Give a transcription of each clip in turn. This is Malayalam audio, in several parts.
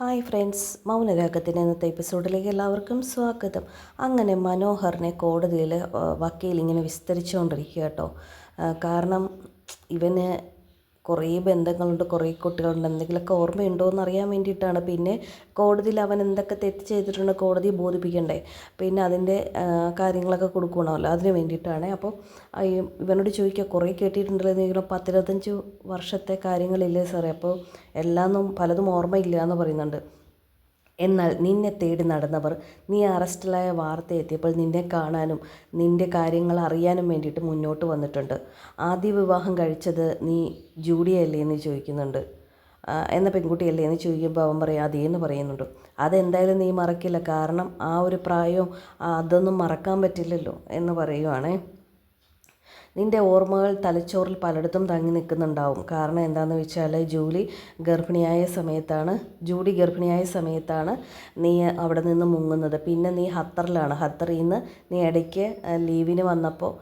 ഹായ് ഫ്രണ്ട്സ് മൗനരാഗത്തിന്റെ ഇന്നത്തെ എപ്പിസോഡിലേക്ക് എല്ലാവർക്കും സ്വാഗതം. അങ്ങനെ മനോഹറിനെ കോടതിയിൽ വക്കീൽ ഇങ്ങനെ വിസ്തരിച്ചുകൊണ്ടിരിക്കുക കേട്ടോ കാരണം ഇവന് കുറേ ബന്ധങ്ങളുണ്ട് കുറേ കുട്ടികളുണ്ട്. എന്തെങ്കിലുമൊക്കെ ഓർമ്മയുണ്ടോ എന്ന് അറിയാൻ വേണ്ടിയിട്ടാണ്. പിന്നെ കോടതിയിൽ അവൻ എന്തൊക്കെ തെറ്റ് ചെയ്തിട്ടുണ്ട് കോടതി ബോധിപ്പിക്കണ്ടേ. പിന്നെ അതിന്റെ കാര്യങ്ങളൊക്കെ കൊടുക്കണമല്ലോ അതിന് വേണ്ടിയിട്ടാണ്. അപ്പോൾ ഇവനോട് ചോദിക്കുക കുറേ കേട്ടിട്ടുണ്ടല്ലോ എന്തെങ്കിലും പത്തിരുപത്തഞ്ച് വർഷത്തെ കാര്യങ്ങളില്ലേ സാറേ? അപ്പോൾ എല്ലാമൊന്നും പലതും ഓർമ്മയില്ല എന്ന് പറയുന്നുണ്ട്. എന്നാൽ നിന്നെ തേടി നടന്നവർ നീ അറസ്റ്റിലായ വാർത്ത എത്തിയപ്പോൾ നിന്നെ കാണാനും നിന്റെ കാര്യങ്ങൾ അറിയാനും വേണ്ടിയിട്ട് മുന്നോട്ട് വന്നിട്ടുണ്ട്. ആദ്യ വിവാഹം കഴിച്ചത് നീ ജൂഡിയല്ലേ എന്ന് ചോദിക്കുന്നുണ്ട്. എന്ന പെൺകുട്ടിയല്ലേ എന്ന് ചോദിക്കുമ്പോൾ അവൻ പറയും അതേന്ന് പറയുന്നുണ്ട്. അതെന്തായാലും നീ മറക്കില്ല. കാരണം ആ ഒരു പ്രായവും അതൊന്നും മറക്കാൻ പറ്റില്ലല്ലോ എന്ന് പറയുവാണേ. നിന്റെ ഓർമ്മകൾ തലച്ചോറിൽ പലയിടത്തും തങ്ങി നിൽക്കുന്നുണ്ടാവും. കാരണം എന്താണെന്ന് വെച്ചാൽ ജൂലി ഗർഭിണിയായ സമയത്താണ് ജൂഡി ഗർഭിണിയായ സമയത്താണ് നീ അവിടെ നിന്ന് മുങ്ങുന്നത്. പിന്നെ നീ ഹത്തറിലാണ് ഹത്തറിൽ നിന്ന് നീ ഇടയ്ക്ക് ലീവിന് വന്നപ്പോൾ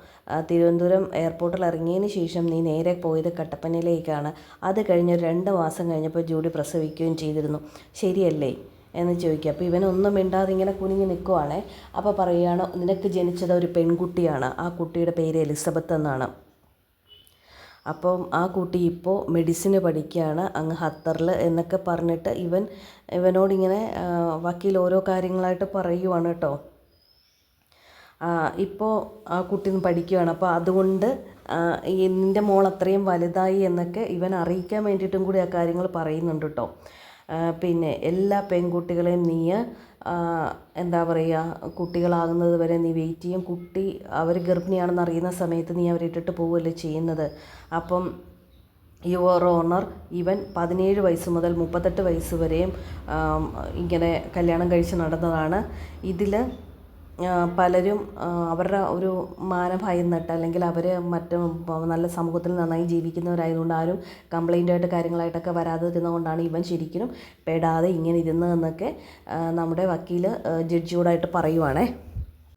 തിരുവനന്തപുരം എയർപോർട്ടിൽ ഇറങ്ങിയതിന് ശേഷം നീ നേരെ പോയത് കട്ടപ്പനയിലേക്കാണ്. അത് കഴിഞ്ഞ് രണ്ട് മാസം കഴിഞ്ഞപ്പോൾ ജൂഡി പ്രസവിക്കുകയും ചെയ്തിരുന്നു. ശരിയല്ലേ? എന്ന് ചോദിക്കുക. അപ്പോൾ ഇവനൊന്നും മിണ്ടാതെ ഇങ്ങനെ കുനിഞ്ഞു നിൽക്കുവാണേ അപ്പോൾ പറയുകയാണ് നിനക്ക് ജനിച്ചത് ഒരു പെൺകുട്ടിയാണ്. ആ കുട്ടിയുടെ പേര് എലിസബത്ത് എന്നാണ്. അപ്പം ആ കുട്ടി ഇപ്പോൾ മെഡിസിന് പഠിക്കുകയാണ്. അങ്ങ് ഖത്തറിൽ എന്നൊക്കെ പറഞ്ഞിട്ട് ഇവൻ ഇവനോടിങ്ങനെ വക്കീൽ ഓരോ കാര്യങ്ങളായിട്ട് പറയുവാണ് കേട്ടോ. ഇപ്പോൾ ആ കുട്ടി പഠിക്കുകയാണ്. അപ്പോൾ അതുകൊണ്ട് എന്റെ മോൾ അത്രയും വലുതായി എന്നൊക്കെ ഇവൻ അറിയിക്കാൻ വേണ്ടിയിട്ടും കൂടി ആ കാര്യങ്ങൾ പറയുന്നുണ്ട് കേട്ടോ. പിന്നെ എല്ലാ പെൺകുട്ടികളെയും നീ എന്താ പറയുക കുട്ടികളാകുന്നത് വരെ നീ വെയിറ്റ് ചെയ്യും. കുട്ടി അവർ ഗർഭിണിയാണെന്ന് അറിയുന്ന സമയത്ത് നീ അവരെ ഇട്ടിട്ട് പോവുകയല്ലേ ചെയ്യുന്നത്. അപ്പം യുവർ ഓണർ ഇവൻ പതിനേഴ് വയസ്സ് മുതൽ മുപ്പത്തെട്ട് വയസ്സ് വരെയും ഇങ്ങനെ കല്യാണം കഴിച്ച് നടന്നതാണ്. ഇതിൽ പലരും അവരുടെ ഒരു മാനം നട്ട് അല്ലെങ്കിൽ അവർ മറ്റ് നല്ല സമൂഹത്തിൽ നന്നായി ജീവിക്കുന്നവരായതുകൊണ്ട് ആരും കംപ്ലൈന്റ് കാര്യങ്ങളായിട്ടൊക്കെ കാര്യങ്ങളായിട്ടൊക്കെ വരാതിരുന്നതുകൊണ്ടാണ് ഇവൻ ശരിക്കും പെടാതെ ഇങ്ങനെ ഇരുന്നതെന്നൊക്കെ നമ്മുടെ വക്കീൽ ജഡ്ജിയോടായിട്ട് പറയുവാണേ.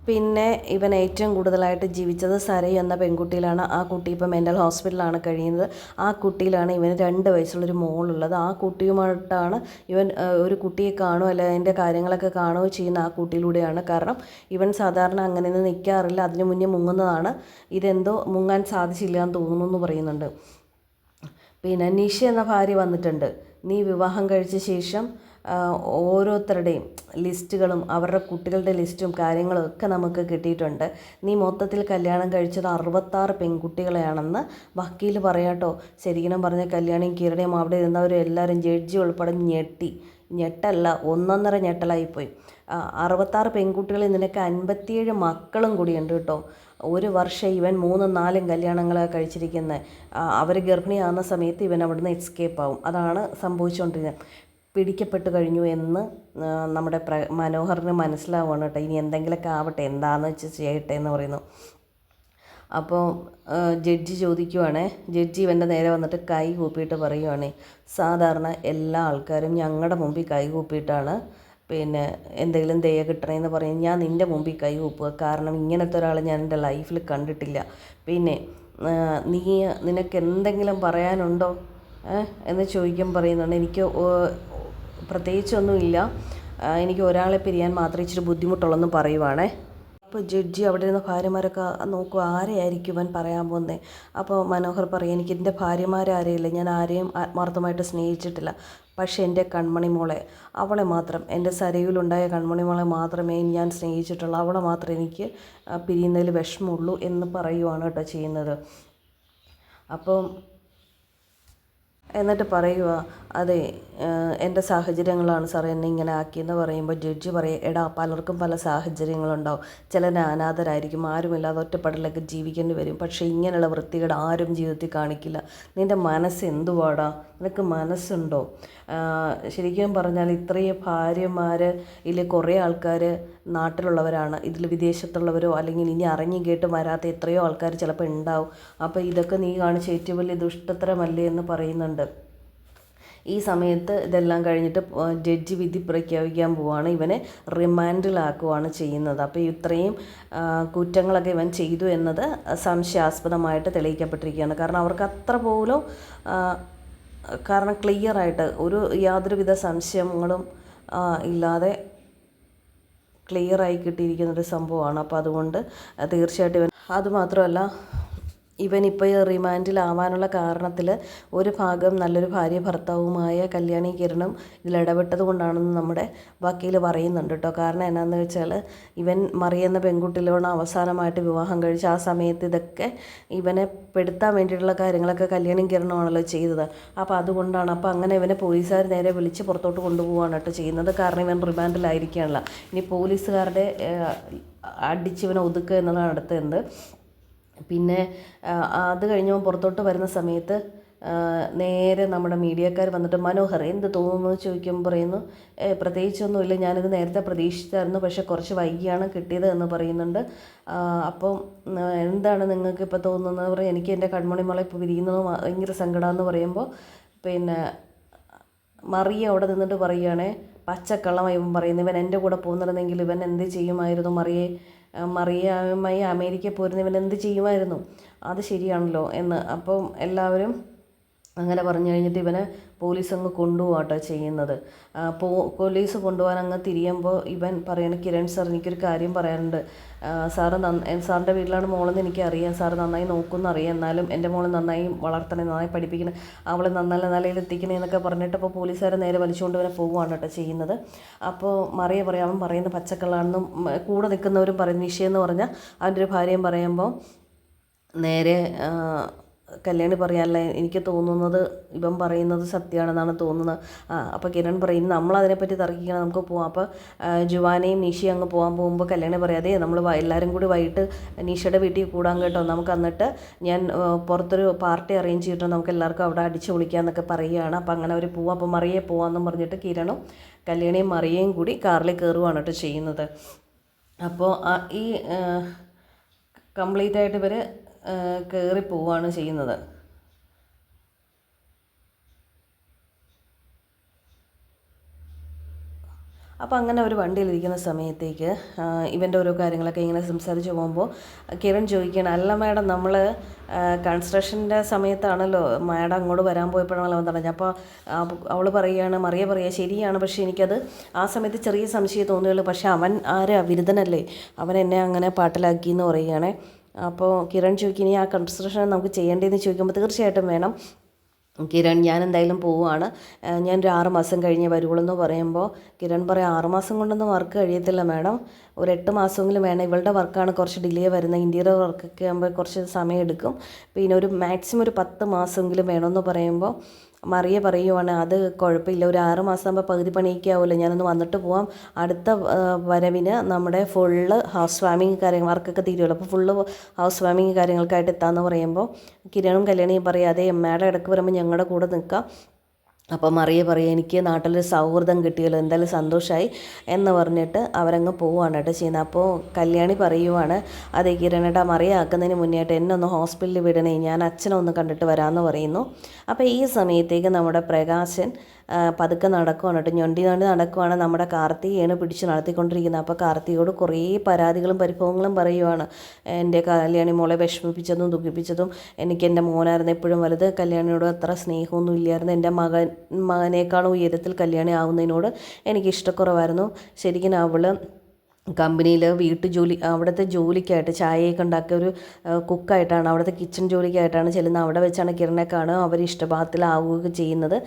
പിന്നെ ഇവൻ ഏറ്റവും കൂടുതലായിട്ട് ജീവിച്ചത് സരയു എന്ന പെൺകുട്ടിയിലാണ്. ആ കുട്ടി ഇപ്പോൾ മെന്റൽ ഹോസ്പിറ്റലാണ് കഴിയുന്നത്. ആ കുട്ടിയിലാണ് ഇവന് രണ്ട് വയസ്സുള്ളൊരു മോളുള്ളത്. ആ കുട്ടിയുമായിട്ടാണ് ഇവൻ ഒരു കുട്ടിയെ കാണുമോ അല്ല അതിന്റെ കാര്യങ്ങളൊക്കെ കാണുകയോ ചെയ്യുന്ന ആ കുട്ടിയിലൂടെയാണ്. കാരണം ഇവൻ സാധാരണ അങ്ങനെ അങ്ങനെയൊന്നും നിൽക്കാറില്ല. അതിനു മുന്നേ മുങ്ങുന്നതാണ്. ഇതെന്തോ മുങ്ങാൻ സാധിച്ചില്ല എന്ന് തോന്നുന്നു എന്ന് പറയുന്നുണ്ട്. പിന്നെ നിഷ എന്ന ഭാര്യ വന്നിട്ടുണ്ട്. നീ വിവാഹം കഴിച്ച ശേഷം ഓരോരുത്തരുടെയും ലിസ്റ്റുകളും അവരുടെ കുട്ടികളുടെ ലിസ്റ്റും കാര്യങ്ങളും ഒക്കെ നമുക്ക് കിട്ടിയിട്ടുണ്ട്. നീ മൊത്തത്തിൽ കല്യാണം കഴിച്ചത് അറുപത്താറ് പെൺകുട്ടികളെയാണെന്ന് വക്കീൽ പറയാട്ടോ ശരിക്കും പറഞ്ഞ കല്യാണിയും കിരണയും അവിടെ ഇരുന്നവരും എല്ലാവരും ജഡ്ജി ഉൾപ്പെടെ ഞെട്ടി. ഞെട്ടല്ല ഒന്നൊന്നര ഞെട്ടലായിപ്പോയി. അറുപത്താറ് പെൺകുട്ടികളിൽ നിനക്ക് അൻപത്തിയേഴ് മക്കളും കൂടിയുണ്ട് കേട്ടോ ഒരു വർഷം ഇവൻ മൂന്നും നാലും കല്യാണങ്ങളാണ് കഴിച്ചിരിക്കുന്നത് അവർ ഗർഭിണിയാകുന്ന സമയത്ത് ഇവൻ അവിടുന്ന് എസ്കേപ്പ് ആവും. അതാണ് സംഭവിച്ചുകൊണ്ടിരുന്നത് പിടിക്കപ്പെട്ട് കഴിഞ്ഞു എന്ന് നമ്മുടെ പ്ര മനോഹറിന് മനസ്സിലാവുകയാണ് കേട്ടോ. ഇനി എന്തെങ്കിലുമൊക്കെ ആവട്ടെ എന്താണെന്ന് വെച്ച് ചെയ്യട്ടെ എന്ന് പറയുന്നു. അപ്പോൾ ജഡ്ജി ചോദിക്കുവാണേ ജഡ്ജി ഇവന്റെ നേരെ വന്നിട്ട് കൈ കൂപ്പിയിട്ട് പറയുവാണേ സാധാരണ എല്ലാ ആൾക്കാരും ഞങ്ങളുടെ മുമ്പിൽ കൈ കൂപ്പിയിട്ടാണ് പിന്നെ എന്തെങ്കിലും ദയ കിട്ടണമെന്ന് പറയും. ഞാൻ നിന്റെ മുമ്പിൽ കൈ കൂപ്പുക കാരണം ഇങ്ങനത്തെ ഒരാളെ ഞാൻ എന്റെ ലൈഫിൽ കണ്ടിട്ടില്ല. പിന്നെ നീ നിനക്ക് എന്തെങ്കിലും പറയാനുണ്ടോ? എന്ന് ചോദിക്കാൻ പറയുന്നുണ്ട് എനിക്ക് പ്രത്യേകിച്ചൊന്നുമില്ല. എനിക്ക് ഒരാളെ പിരിയാൻ മാത്രമേ ഇച്ചിരി ബുദ്ധിമുട്ടുള്ളെന്ന് പറയുവാണേ. അപ്പോൾ ജഡ്ജി അവിടെ ഇരുന്ന ഭാര്യമാരൊക്കെ നോക്കുക ആരെയായിരിക്കും ഇവൻ പറയാൻ പോകുന്നത് അപ്പോൾ മനോഹർ പറയും എനിക്ക് എന്റെ ഭാര്യമാരാരെയില്ല ഞാൻ ആരെയും ആത്മാർത്ഥമായിട്ട് സ്നേഹിച്ചിട്ടില്ല. പക്ഷേ എന്റെ കൺമണി മോളെ അവളെ മാത്രം എന്റെ സരയിലുണ്ടായ കൺമണി മോളെ മാത്രമേ ഞാൻ സ്നേഹിച്ചിട്ടുള്ളൂ. അവളെ മാത്രമേ എനിക്ക് പിരിയുന്നതിൽ വിഷമമുള്ളൂ എന്ന് പറയുവാണ് കേട്ടോ ചെയ്യുന്നത്. അപ്പം എന്നിട്ട് പറയുക അതെ എന്റെ സാഹചര്യങ്ങളാണ് സാർ എന്നെ ഇങ്ങനെ ആക്കിയെന്ന് പറയുമ്പോൾ ജഡ്ജി പറയും എടാ പലർക്കും പല സാഹചര്യങ്ങളുണ്ടാവും. ചിലർ അനാഥരായിരിക്കും ആരുമില്ലാതെ ഒറ്റപ്പെടലൊക്കെ ജീവിക്കേണ്ടി വരും. പക്ഷേ ഇങ്ങനെയുള്ള വൃത്തികേട് ആരും ജീവിതത്തിൽ കാണിക്കില്ല. നിന്റെ മനസ്സ് എന്തുവാടാ? നിനക്ക് മനസ്സുണ്ടോ? ശരിക്കും പറഞ്ഞാൽ ഇത്രയും ഭാര്യമാർ ഇതിൽ കുറേ ആൾക്കാർ നാട്ടിലുള്ളവരാണ്. ഇതിൽ വിദേശത്തുള്ളവരോ അല്ലെങ്കിൽ ഇനി അറിഞ്ഞു കേട്ട് വരാത്ത എത്രയോ ആൾക്കാർ ചിലപ്പോൾ ഉണ്ടാവും. അപ്പോൾ ഇതൊക്കെ നീ കാണിച്ച ഏറ്റവും വലിയ ദുഷ്ടത്തരമല്ലേ എന്ന് പറയുന്നുണ്ട്. ഈ സമയത്ത് ഇതെല്ലാം കഴിഞ്ഞിട്ട് ജഡ്ജി വിധി പ്രഖ്യാപിക്കാൻ പോവുകയാണ് ഇവനെ റിമാൻഡിലാക്കുവാണ് ചെയ്യുന്നത്. അപ്പോൾ ഇത്രയും കുറ്റങ്ങളൊക്കെ ഇവൻ ചെയ്തു എന്നത് സംശയാസ്പദമായിട്ട് തെളിയിക്കപ്പെട്ടിരിക്കുകയാണ്. കാരണം അവർക്ക് അത്ര പോലും കാരണം ക്ലിയറായിട്ട് ഒരു യാതൊരുവിധ സംശയങ്ങളും ഇല്ലാതെ ക്ലിയറായി കിട്ടിയിരിക്കുന്നൊരു സംഭവമാണ്. അപ്പോൾ അതുകൊണ്ട് തീർച്ചയായിട്ടും ഇവൻ അതുമാത്രമല്ല ഇവൻ ഇപ്പോൾ റിമാൻഡിലാവാനുള്ള കാരണത്തിൽ ഒരു ഭാഗം നല്ലൊരു ഭാര്യ ഭർത്താവുമായ കല്യാണി കിരണും ഇതിൽ ഇടപെട്ടത് കൊണ്ടാണെന്ന് നമ്മുടെ വക്കീൽ പറയുന്നുണ്ട് കേട്ടോ. കാരണം എന്നാന്ന് വെച്ചാൽ ഇവൻ മറിയെന്ന പെൺകുട്ടിയിലോണ് അവസാനമായിട്ട് വിവാഹം കഴിച്ച് ആ സമയത്ത് ഇതൊക്കെ ഇവനെ പെടുത്താൻ വേണ്ടിയിട്ടുള്ള കാര്യങ്ങളൊക്കെ കല്യാണി കിരണമാണല്ലോ ചെയ്തത്. അപ്പോൾ അതുകൊണ്ടാണ് അപ്പോൾ അങ്ങനെ ഇവനെ പോലീസുകാർ നേരെ വിളിച്ച് പുറത്തോട്ട് കൊണ്ടുപോവാണ് കേട്ടോ ചെയ്യുന്നത്. കാരണം ഇവൻ റിമാൻഡിലായിരിക്കുകയാണല്ലോ. ഇനി പോലീസുകാരുടെ അടിച്ചിവനെ ഒതുക്കുക എന്നതാണ് അടുത്തത് പിന്നെ അത് കഴിഞ്ഞവൻ പുറത്തോട്ട് വരുന്ന സമയത്ത് നേരെ നമ്മുടെ മീഡിയക്കാർ വന്നിട്ട് മനോഹർ എന്ത് തോന്നുന്നു? ചോദിക്കുമ്പോൾ പറയുന്നു "ഏ, പ്രത്യേകിച്ചൊന്നുമില്ല ഞാനിത് നേരത്തെ പ്രതീക്ഷിച്ചായിരുന്നു പക്ഷേ കുറച്ച് വൈകിയാണ് കിട്ടിയത് എന്ന് പറയുന്നുണ്ട്. അപ്പം എന്താണ് നിങ്ങൾക്ക് ഇപ്പോൾ തോന്നുന്നത്? പറയും എനിക്ക് എന്റെ കൺമണി മോളെ ഇപ്പോൾ വിരിയുന്നത് ഭയങ്കര സങ്കടമാണെന്ന് പറയുമ്പോൾ പിന്നെ മറിയ അവിടെ നിന്നിട്ട് പറയുകയാണേ പച്ചക്കള്ളം ഇവൻ പറയുന്നു ഇവൻ എന്റെ കൂടെ പോകുന്നുണ്ടെങ്കിൽ ഇവൻ എന്ത് ചെയ്യുമായിരുന്നു മറിയെ? മറിയമായി അമേരിക്കയിൽ പോരുന്ന ഇവൻ എന്ത് ചെയ്യുമായിരുന്നു? അത് ശരിയാണല്ലോ എന്ന്. അപ്പം എല്ലാവരും അങ്ങനെ പറഞ്ഞു കഴിഞ്ഞിട്ട് ഇവനെ പോലീസ് അങ്ങ് കൊണ്ടുപോകാട്ടോ ചെയ്യുന്നത്. പോ പോലീസ് കൊണ്ടുപോകാൻ അങ്ങ് തിരിയുമ്പോൾ ഇവൻ പറയണ കിരൺ സാർ എനിക്കൊരു കാര്യം പറയാനുണ്ട്. സാറ് നന്ന സാറിന്റെ വീട്ടിലാണ് മോളെന്ന് എനിക്കറിയാം. സാറ് നന്നായി നോക്കുമെന്ന് അറിയാം എന്നാലും എന്റെ മോളെ നന്നായി വളർത്തണേ നന്നായി പഠിപ്പിക്കണം അവളെ നന്നല്ല നിലയിൽ എത്തിക്കണേ എന്നൊക്കെ പറഞ്ഞിട്ട് അപ്പോൾ പോലീസുകാരെ നേരെ വലിച്ചുകൊണ്ട് ഇവനെ പോവുകയാണ് കേട്ടോ ചെയ്യുന്നത്. അപ്പോൾ മറിയ പറയാം അവൻ പറയുന്ന പച്ചക്കള്ളാണെന്നും കൂടെ നിൽക്കുന്നവരും പറയും നിഷയെന്ന് പറഞ്ഞാൽ അവന്റെ ഒരു ഭാര്യയും പറയുമ്പോൾ നേരെ കല്യാണി പറയാനല്ല എനിക്ക് തോന്നുന്നത് ഇവൻ പറയുന്നത് സത്യമാണെന്നാണ് തോന്നുന്നത്. ആ അപ്പോൾ കിരൺ പറയും "ഇനി നമ്മളതിനെപ്പറ്റി തർക്കിക്കണം നമുക്ക് പോവാം. അപ്പോൾ ജുവാനയും നിഷയും അങ്ങ് പോകാൻ പോകുമ്പോൾ കല്യാണി പറയാതെ നമ്മൾ എല്ലാവരും കൂടി വൈകിട്ട് നിഷയുടെ വീട്ടിൽ കൂടാൻ കേട്ടോ. നമുക്ക് എന്നിട്ട് ഞാൻ പുറത്തൊരു പാർട്ടി അറേഞ്ച് ചെയ്തിട്ട് നമുക്ക് എല്ലാവർക്കും അവിടെ അടിച്ച് വിളിക്കാമെന്നൊക്കെ പറയുകയാണ്. അപ്പോൾ അങ്ങനെ അവർ പോവാം. അപ്പോൾ മറിയെ പോവാമെന്നും പറഞ്ഞിട്ട് കിരണും കല്യാണിയും മറിയയും കൂടി കാറിൽ കയറുവാണ് കേട്ടോ ചെയ്യുന്നത്. അപ്പോൾ ഈ കംപ്ലീറ്റ് ആയിട്ട് ഇവർ കയറി പോവുകയാണ് ചെയ്യുന്നത്. അപ്പോൾ അങ്ങനെ ഒരു വണ്ടിയിലിരിക്കുന്ന സമയത്തേക്ക് ഇവന്റെ ഓരോ കാര്യങ്ങളൊക്കെ ഇങ്ങനെ സംസാരിച്ച് പോകുമ്പോൾ കിരൺ ചോദിക്കുകയാണ് അല്ല മാഡം നമ്മൾ കൺസ്ട്രക്ഷന്റെ സമയത്താണല്ലോ മാഡം അങ്ങോട്ട് വരാൻ പോയപ്പോഴാണല്ലോ അവൻ പറഞ്ഞത് അപ്പോൾ അവൾ പറയുകയാണ് മറിയ പറയുക ശരിയാണ് പക്ഷേ എനിക്കത് ആ സമയത്ത് ചെറിയ സംശയം തോന്നിയുള്ളൂ. പക്ഷേ അവൻ ആരാ? വിരുദ്ധനല്ലേ. അവൻ എന്നെ അങ്ങനെ പാട്ടിലാക്കി എന്ന് പറയുകയാണേ. അപ്പോൾ കിരൺ ചോദിക്കും ഇനി ആ കൺസ്ട്രക്ഷൻ നമുക്ക് ചെയ്യേണ്ടതെന്ന് ചോദിക്കുമ്പോൾ തീർച്ചയായിട്ടും വേണം. കിരൺ ഞാൻ എന്തായാലും പോവുകയാണ് ഞാനൊരു ആറ് മാസം കഴിഞ്ഞേ വരുള്ളൂ എന്ന് പറയുമ്പോൾ കിരൺ പറയും ആറ് മാസം കൊണ്ടൊന്നും വർക്ക് കഴിയത്തില്ല മാഡം. ഒരു എട്ട് മാസമെങ്കിലും വേണം. ഇവളുടെ വർക്കാണ് കുറച്ച് ഡിലേ വരുന്നത്. ഇന്റീരിയർ വർക്കൊക്കെ ആകുമ്പോൾ കുറച്ച് സമയം എടുക്കും. പിന്നെ ഒരു മാക്സിമം ഒരു പത്ത് മാസമെങ്കിലും വേണമെന്ന് പറയുമ്പോൾ മറിയ പറയുവാണ് അത് കുഴപ്പമില്ല ഒരു ആറ് മാസം ആകുമ്പോൾ പകുതി പണിയൊക്കെ ആവുമല്ലോ ഞാനൊന്ന് വന്നിട്ട് പോവാം. അടുത്ത വരവിന് നമ്മുടെ ഫുള്ള് ഹൗസ് വാമിങ് കാര്യങ്ങൾ വർക്കൊക്കെ തീരുമല്ലോ. അപ്പോൾ ഫുള്ള് ഹൗസ് വാമിങ് കാര്യങ്ങൾക്കായിട്ട് എത്താമെന്ന് പറയുമ്പോൾ കിരണും കല്യാണിയും പറയും അതേ എമ്മയുടെ ഇടയ്ക്ക് വരുമ്പോൾ ഞങ്ങളുടെ കൂടെ നിൽക്കാം. അപ്പോൾ മറിയ പറയും എനിക്ക് നാട്ടിലൊരു സൗഹൃദം കിട്ടിയല്ലോ എന്തായാലും സന്തോഷമായി എന്ന് പറഞ്ഞിട്ട് അവരങ്ങ് പോവുകയാണ് കേട്ടോ ചെയ്യുന്നത്. അപ്പോൾ കല്യാണി പറയുവാണ് അതേ കിരണേട്ടാ മറിയ ആക്കുന്നതിന് മുന്നേയായിട്ട് എന്നെ ഒന്ന് ഹോസ്പിറ്റലിൽ വിടണേ ഞാൻ അച്ഛനെ ഒന്ന് കണ്ടിട്ട് വരാമെന്ന് പറയുന്നു. അപ്പോൾ ഈ സമയത്തേക്ക് നമ്മുടെ പ്രകാശൻ പതുക്കെ നടക്കുവാണ് കേട്ടോ. ഞൊണ്ടി ഞൊണ്ടി നടക്കുവാണ് നമ്മുടെ കാർത്തികയാണ് പിടിച്ച് നടത്തിക്കൊണ്ടിരിക്കുന്നത്. അപ്പോൾ കാർത്തികയോട് കുറേ പരാതികളും പരിഭവങ്ങളും പറയുവാണ്. എന്റെ കല്യാണി മോളെ വിഷമിപ്പിച്ചതും ദുഃഖിപ്പിച്ചതും എനിക്ക് എന്റെ മോനായിരുന്നു എപ്പോഴും വലുത് കല്യാണിയോട് അത്ര സ്നേഹമൊന്നും ഇല്ലായിരുന്നു. എന്റെ മകൻ മകനേക്കാളും ഉയരത്തിൽ കല്യാണി ആവുന്നതിനോട് എനിക്ക് ഇഷ്ടക്കുറവായിരുന്നു. ശരിക്കും അവൾ കമ്പനിയിൽ വീട്ടു ജോലി അവിടുത്തെ ജോലിക്കായിട്ട് ചായയൊക്കെ ഉണ്ടാക്കിയ ഒരു കുക്കായിട്ടാണ് അവിടുത്തെ കിച്ചൺ ജോലിക്കായിട്ടാണ് ചെല്ലുന്നത്. അവിടെ വെച്ചാണ് കിരണെ കാണുക അവർ ഇഷ്ടപാത്രത്തിലാവുകയൊക്കെ ചെയ്യുന്നത്.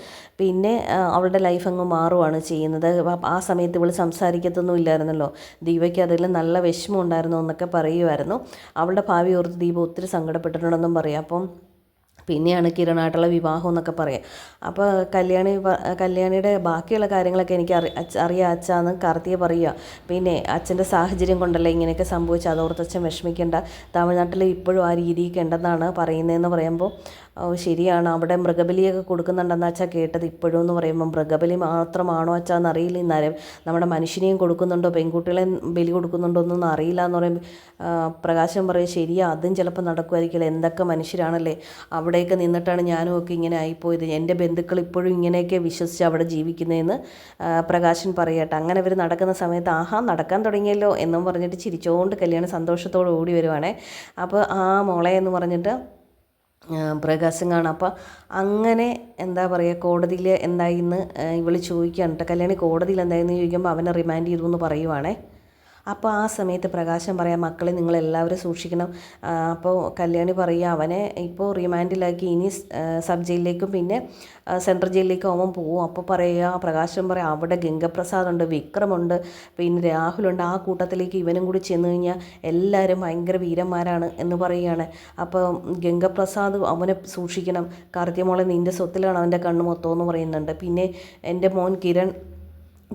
പിന്നെ അവളുടെ ലൈഫ് അങ്ങ് മാറുവാണ് ചെയ്യുന്നത്. ആ സമയത്ത് ഇവൾ സംസാരിക്കത്തൊന്നും ഇല്ലായിരുന്നല്ലോ. ദീപയ്ക്ക് അതിൽ നല്ല വിഷമം ഉണ്ടായിരുന്നു എന്നൊക്കെ പറയുമായിരുന്നു അവളുടെ ഭാവി ഓർത്ത് ദീപ ഒത്തിരി സങ്കടപ്പെട്ടിട്ടുണ്ടെന്നും പറയാം. അപ്പം പിന്നെയാണ് കിരണായിട്ടുള്ള വിവാഹം എന്നൊക്കെ പറയാം. അപ്പോൾ കല്യാണി കല്യാണിയുടെ ബാക്കിയുള്ള കാര്യങ്ങളൊക്കെ എനിക്ക് അറി അറിയാം അച്ഛാന്ന് കാർത്തിക പറയുക പിന്നെ അച്ഛന്റെ സാഹചര്യം കൊണ്ടല്ലേ ഇങ്ങനെയൊക്കെ സംഭവിച്ചത്? അതോർത്തച്ഛൻ വിഷമിക്കേണ്ട. തമിഴ്നാട്ടിൽ ഇപ്പോഴും ആ രീതിയൊക്കെ ഉണ്ടെന്നാണ് പറയുന്നതെന്ന് പറയുമ്പോൾ ഓ ശരിയാണ്. അവിടെ മൃഗബലിയൊക്കെ കൊടുക്കുന്നുണ്ടെന്ന് അച്ഛാ കേട്ടത് ഇപ്പോഴും എന്ന് പറയുമ്പോൾ മൃഗബലി മാത്രമാണോ അച്ഛാ എന്നറിയില്ല ഇന്നാരും. നമ്മുടെ മനുഷ്യനെയും കൊടുക്കുന്നുണ്ടോ? പെൺകുട്ടികളെ ബലി കൊടുക്കുന്നുണ്ടോ എന്നൊന്നും അറിയില്ല എന്ന് പറയുമ്പോൾ പ്രകാശം പറയും ശരിയാ അതും ചിലപ്പോൾ നടക്കുമായിരിക്കില്ല എന്തൊക്കെ മനുഷ്യരാണല്ലേ? അവിടെയൊക്കെ നിന്നിട്ടാണ് ഞാനും ഒക്കെ ഇങ്ങനെ ആയിപ്പോയത്. എന്റെ ബന്ധുക്കൾ ഇപ്പോഴും ഇങ്ങനെയൊക്കെ വിശ്വസിച്ച് അവിടെ ജീവിക്കുന്നതെന്ന് പ്രകാശൻ പറയട്ടെ. അങ്ങനെ ഇവർ നടക്കുന്ന സമയത്ത് ആഹാ നടക്കാൻ തുടങ്ങിയല്ലോ എന്നും പറഞ്ഞിട്ട് ചിരിച്ചുകൊണ്ട് കല്യാണം സന്തോഷത്തോടെ ഓടി വരുവാണേ. അപ്പോൾ ആ മോളെ എന്ന് പറഞ്ഞിട്ട് പ്രകാശം അപ്പോൾ അങ്ങനെ എന്താ പറയുക കോടതിയിൽ എന്തായിന്ന് ഇവൾ ചോദിക്കുകയാണ് കേട്ടോ കല്യാണി കോടതിയിൽ എന്തായെന്ന് ചോദിക്കുമ്പോൾ അവനെ റിമാൻഡ് ചെയ്തു എന്ന് പറയുവാണേ. അപ്പോൾ ആ സമയത്ത് പ്രകാശം പറയാം മക്കളെ നിങ്ങളെല്ലാവരും സൂക്ഷിക്കണം. അപ്പോൾ കല്യാണി പറയുക അവനെ ഇപ്പോൾ റിമാൻഡിലാക്കി ഇനി സബ് ജയിലിലേക്കും പിന്നെ സെൻട്രൽ ജയിലിലേക്കും അവൻ പോവും. അപ്പോൾ പറയുക പ്രകാശം പറയാം അവിടെ ഗംഗപ്രസാദുണ്ട് വിക്രമുണ്ട് പിന്നെ രാഹുലുണ്ട് ആ കൂട്ടത്തിലേക്ക് ഇവനും കൂടി ചെന്ന് കഴിഞ്ഞാൽ എല്ലാവരും ഭയങ്കര വീരന്മാരാണ് എന്ന് പറയുകയാണ്. അപ്പോൾ ഗംഗപ്രസാദ് അവനെ സൂക്ഷിക്കണം. കാർത്തിയമോളെ നിന്റെ സ്വത്തിലാണ് അവന്റെ കണ്ണ് മൊത്തം എന്ന് പറയുന്നുണ്ട്. പിന്നെ എന്റെ മോൻ കിരൺ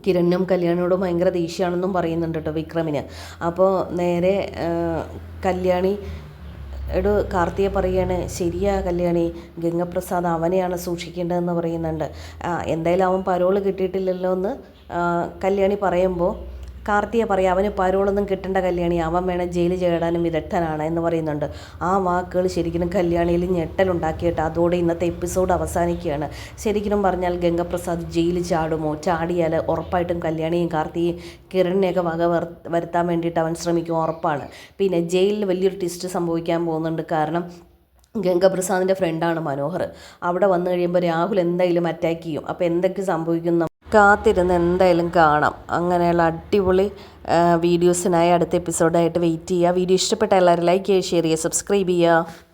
കിരണിനും കല്യാണിയോട് ഭയങ്കര ദേഷ്യമാണെന്നും പറയുന്നുണ്ട് കേട്ടോ വിക്രമിന്. അപ്പോൾ നേരെ കല്യാണി എടോ കാർത്തിയെ പറയാണ് ശരിയാ കല്യാണി ഗംഗപ്രസാദ് അവനെയാണ് സൂക്ഷിക്കേണ്ടതെന്ന് പറയുന്നുണ്ട്. എന്തായാലും അവൻ പരോൾ കിട്ടിയിട്ടില്ലല്ലോ എന്ന് കല്യാണി പറയുമ്പോൾ കാർത്തിയെ പറയാം അവന് പരോളൊന്നും കിട്ടേണ്ട കല്യാണി അവൻ വേണം ജയിൽ ചേടാനും വിദഗ്ധനാണ് എന്ന് പറയുന്നുണ്ട്. ആ വാക്കുകൾ ശരിക്കും കല്യാണിയിൽ ഞെട്ടലുണ്ടാക്കിയിട്ട് അതോടെ ഇന്നത്തെ എപ്പിസോഡ് അവസാനിക്കുകയാണ്. ശരിക്കും പറഞ്ഞാൽ ഗംഗപ്രസാദ് ജയിലിൽ ചാടുമോ? ചാടിയാൽ ഉറപ്പായിട്ടും കല്യാണിയും കാർത്തിയും കിരണിനെയൊക്കെ വക വരുത്താൻ വേണ്ടിയിട്ട് അവൻ ശ്രമിക്കും ഉറപ്പാണ്. പിന്നെ ജയിലിൽ വലിയൊരു ട്വിസ്റ്റ് സംഭവിക്കാൻ പോകുന്നുണ്ട് കാരണം ഗംഗപ്രസാദിന്റെ ഫ്രണ്ടാണ് മനോഹർ. അവിടെ വന്നു കഴിയുമ്പോൾ രാഹുൽ എന്തെങ്കിലും അറ്റാക്ക് ചെയ്യും. അപ്പോൾ എന്തൊക്കെ സംഭവിക്കും കാത്തിരുന്ന് എന്തായാലും കാണാം. അങ്ങനെയുള്ള അടിപൊളി വീഡിയോസിനായി അടുത്ത എപ്പിസോഡായിട്ട് വെയിറ്റ് ചെയ്യുക. വീഡിയോ ഇഷ്ടപ്പെട്ട എല്ലാവരും ലൈക്ക് ചെയ്യുക ഷെയർ ചെയ്യുക സബ്സ്ക്രൈബ് ചെയ്യുക.